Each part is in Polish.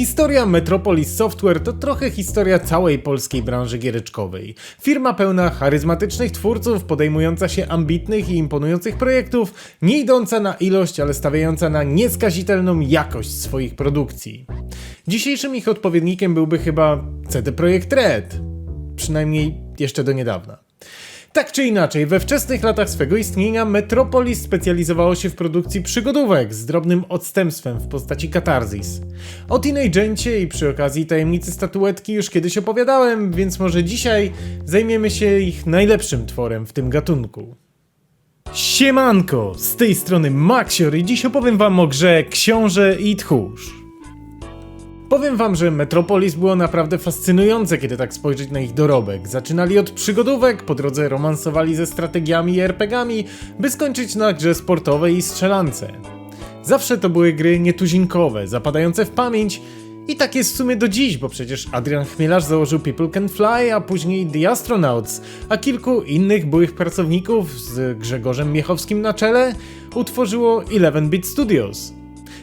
Historia Metropolis Software to trochę historia całej polskiej branży giereczkowej. Firma pełna charyzmatycznych twórców, podejmująca się ambitnych i imponujących projektów, nie idąca na ilość, ale stawiająca na nieskazitelną jakość swoich produkcji. Dzisiejszym ich odpowiednikiem byłby chyba CD Projekt Red. Przynajmniej jeszcze do niedawna. Tak czy inaczej, we wczesnych latach swego istnienia Metropolis specjalizowało się w produkcji przygodówek z drobnym odstępstwem w postaci Katarzys. O Teenagencie i przy okazji tajemnicy statuetki już kiedyś opowiadałem, więc może dzisiaj zajmiemy się ich najlepszym tworem w tym gatunku. Siemanko! Z tej strony Maxior i dziś opowiem wam o grze Książę i Tchórz. Powiem wam, że Metropolis było naprawdę fascynujące, kiedy tak spojrzeć na ich dorobek. Zaczynali od przygodówek, po drodze romansowali ze strategiami i RPGami, by skończyć na grze sportowej i strzelance. Zawsze to były gry nietuzinkowe, zapadające w pamięć i tak jest w sumie do dziś, bo przecież Adrian Chmielarz założył People Can Fly, a później The Astronauts, a kilku innych byłych pracowników z Grzegorzem Miechowskim na czele utworzyło 11-Bit Studios.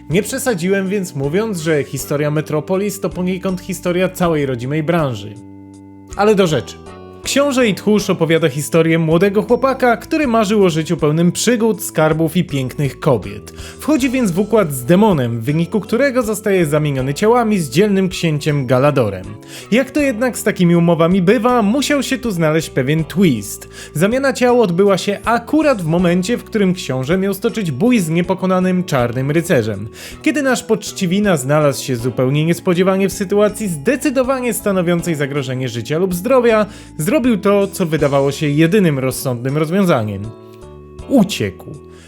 Nie przesadziłem więc mówiąc, że historia Metropolis to poniekąd historia całej rodzimej branży. Ale do rzeczy. Książę i Tchórz opowiada historię młodego chłopaka, który marzył o życiu pełnym przygód, skarbów i pięknych kobiet. Wchodzi więc w układ z demonem, w wyniku którego zostaje zamieniony ciałami z dzielnym księciem Galadorem. Jak to jednak z takimi umowami bywa, musiał się tu znaleźć pewien twist. Zamiana ciał odbyła się akurat w momencie, w którym książę miał stoczyć bój z niepokonanym czarnym rycerzem. Kiedy nasz poczciwina znalazł się zupełnie niespodziewanie w sytuacji zdecydowanie stanowiącej zagrożenie życia lub zdrowia, zrobił to, co wydawało się jedynym rozsądnym rozwiązaniem. Uciekł.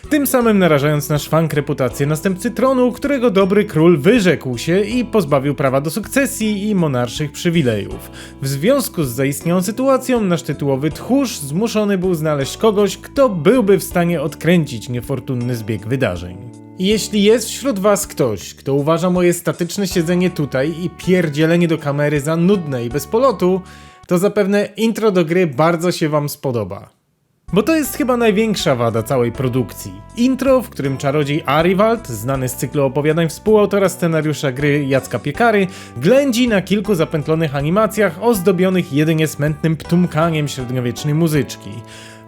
Tym samym narażając na szwank reputację następcy tronu, którego dobry król wyrzekł się i pozbawił prawa do sukcesji i monarszych przywilejów. W związku z zaistniałą sytuacją, nasz tytułowy tchórz zmuszony był znaleźć kogoś, kto byłby w stanie odkręcić niefortunny zbieg wydarzeń. Jeśli jest wśród was ktoś, kto uważa moje statyczne siedzenie tutaj i pierdzielenie do kamery za nudne i bez polotu, to zapewne intro do gry bardzo się wam spodoba. Bo to jest chyba największa wada całej produkcji. Intro, w którym czarodziej Arivald, znany z cyklu opowiadań współautora scenariusza gry Jacka Piekary, ględzi na kilku zapętlonych animacjach ozdobionych jedynie smętnym ptumkaniem średniowiecznej muzyczki.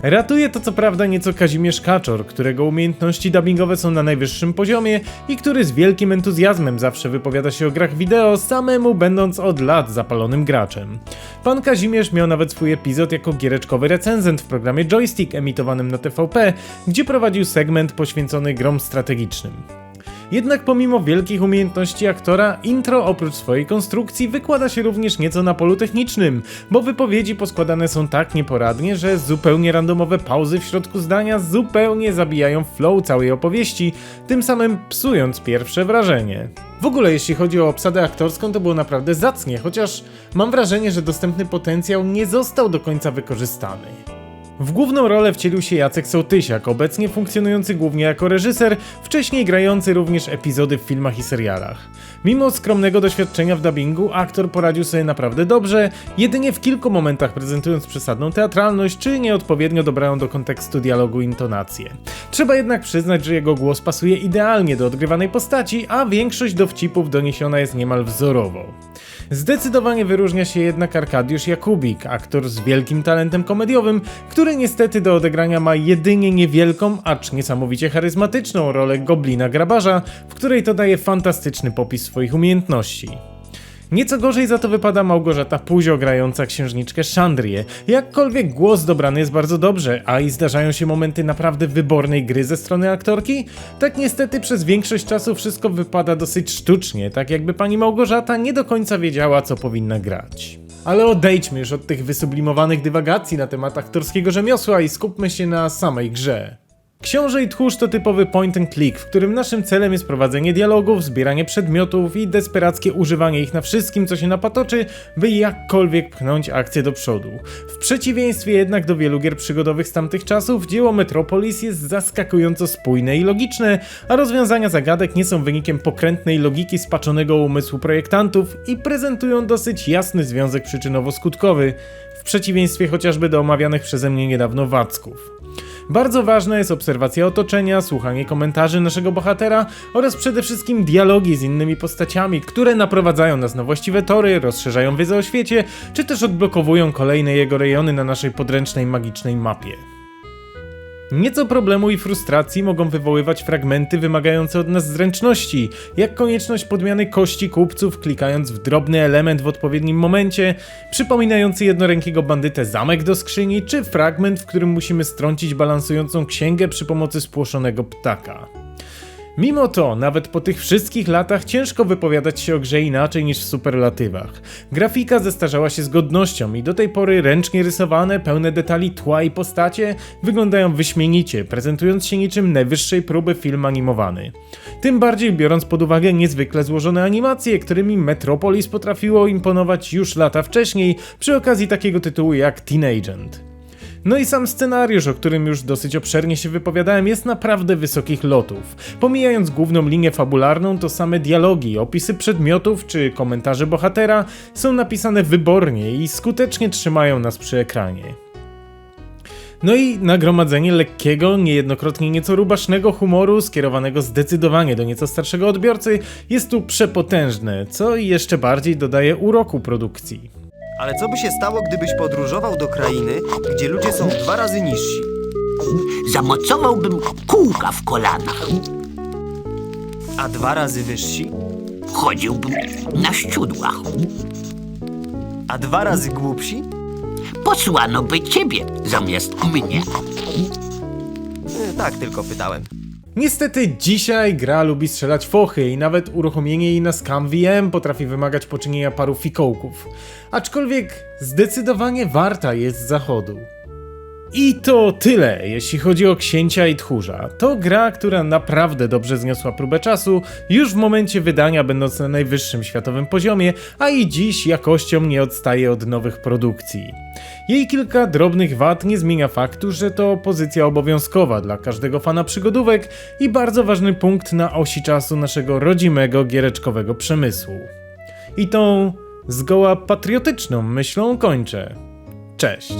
Ratuje to co prawda nieco Kazimierz Kaczor, którego umiejętności dubbingowe są na najwyższym poziomie i który z wielkim entuzjazmem zawsze wypowiada się o grach wideo, samemu będąc od lat zapalonym graczem. Pan Kazimierz miał nawet swój epizod jako giereczkowy recenzent w programie Joystick emitowanym na TVP, gdzie prowadził segment poświęcony grom strategicznym. Jednak pomimo wielkich umiejętności aktora, intro oprócz swojej konstrukcji wykłada się również nieco na polu technicznym, bo wypowiedzi poskładane są tak nieporadnie, że zupełnie randomowe pauzy w środku zdania zupełnie zabijają flow całej opowieści, tym samym psując pierwsze wrażenie. W ogóle jeśli chodzi o obsadę aktorską, to było naprawdę zacnie, chociaż mam wrażenie, że dostępny potencjał nie został do końca wykorzystany. W główną rolę wcielił się Jacek Sołtysiak, obecnie funkcjonujący głównie jako reżyser, wcześniej grający również epizody w filmach i serialach. Mimo skromnego doświadczenia w dubbingu, aktor poradził sobie naprawdę dobrze, jedynie w kilku momentach prezentując przesadną teatralność czy nieodpowiednio dobraną do kontekstu dialogu intonację. Trzeba jednak przyznać, że jego głos pasuje idealnie do odgrywanej postaci, a większość dowcipów doniesiona jest niemal wzorowo. Zdecydowanie wyróżnia się jednak Arkadiusz Jakubik, aktor z wielkim talentem komediowym, który niestety do odegrania ma jedynie niewielką, acz niesamowicie charyzmatyczną rolę goblina grabarza, w której to daje fantastyczny popis swoich umiejętności. Nieco gorzej za to wypada Małgorzata Puzio grająca księżniczkę Chandrię. Jakkolwiek głos dobrany jest bardzo dobrze, a i zdarzają się momenty naprawdę wybornej gry ze strony aktorki, tak niestety przez większość czasu wszystko wypada dosyć sztucznie, tak jakby pani Małgorzata nie do końca wiedziała co powinna grać. Ale odejdźmy już od tych wysublimowanych dywagacji na temat aktorskiego rzemiosła i skupmy się na samej grze. Książę i Tchórz to typowy point and click, w którym naszym celem jest prowadzenie dialogów, zbieranie przedmiotów i desperackie używanie ich na wszystkim, co się napatoczy, by jakkolwiek pchnąć akcję do przodu. W przeciwieństwie jednak do wielu gier przygodowych z tamtych czasów, dzieło Metropolis jest zaskakująco spójne i logiczne, a rozwiązania zagadek nie są wynikiem pokrętnej logiki spaczonego umysłu projektantów i prezentują dosyć jasny związek przyczynowo-skutkowy, w przeciwieństwie chociażby do omawianych przeze mnie niedawno wacków. Bardzo ważna jest obserwacja otoczenia, słuchanie komentarzy naszego bohatera oraz przede wszystkim dialogi z innymi postaciami, które naprowadzają nas na właściwe tory, rozszerzają wiedzę o świecie, czy też odblokowują kolejne jego rejony na naszej podręcznej magicznej mapie. Nieco problemu i frustracji mogą wywoływać fragmenty wymagające od nas zręczności, jak konieczność podmiany kości kupców klikając w drobny element w odpowiednim momencie, przypominający jednorękiego bandytę zamek do skrzyni, czy fragment, w którym musimy strącić balansującą księgę przy pomocy spłoszonego ptaka. Mimo to, nawet po tych wszystkich latach ciężko wypowiadać się o grze inaczej niż w superlatywach. Grafika zestarzała się z godnością i do tej pory ręcznie rysowane, pełne detali tła i postacie wyglądają wyśmienicie, prezentując się niczym najwyższej próby film animowany. Tym bardziej biorąc pod uwagę niezwykle złożone animacje, którymi Metropolis potrafiło imponować już lata wcześniej przy okazji takiego tytułu jak Teen Agent. No i sam scenariusz, o którym już dosyć obszernie się wypowiadałem, jest naprawdę wysokich lotów. Pomijając główną linię fabularną, to same dialogi, opisy przedmiotów czy komentarze bohatera są napisane wybornie i skutecznie trzymają nas przy ekranie. No i nagromadzenie lekkiego, niejednokrotnie nieco rubasznego humoru, skierowanego zdecydowanie do nieco starszego odbiorcy, jest tu przepotężne, co jeszcze bardziej dodaje uroku produkcji. Ale co by się stało, gdybyś podróżował do krainy, gdzie ludzie są dwa razy niżsi? Zamocowałbym kółka w kolanach. A dwa razy wyżsi? Chodziłbym na ściudłach. A dwa razy głupsi? Posłano by ciebie zamiast mnie. Y, tak, tylko pytałem. Niestety dzisiaj gra lubi strzelać fochy i nawet uruchomienie jej na Scam VM potrafi wymagać poczynienia paru fikołków. Aczkolwiek zdecydowanie warta jest zachodu. I to tyle, jeśli chodzi o Księcia i Tchórza. To gra, która naprawdę dobrze zniosła próbę czasu, już w momencie wydania będąc na najwyższym światowym poziomie, a i dziś jakością nie odstaje od nowych produkcji. Jej kilka drobnych wad nie zmienia faktu, że to pozycja obowiązkowa dla każdego fana przygodówek i bardzo ważny punkt na osi czasu naszego rodzimego giereczkowego przemysłu. I tą zgoła patriotyczną myślą kończę. Cześć!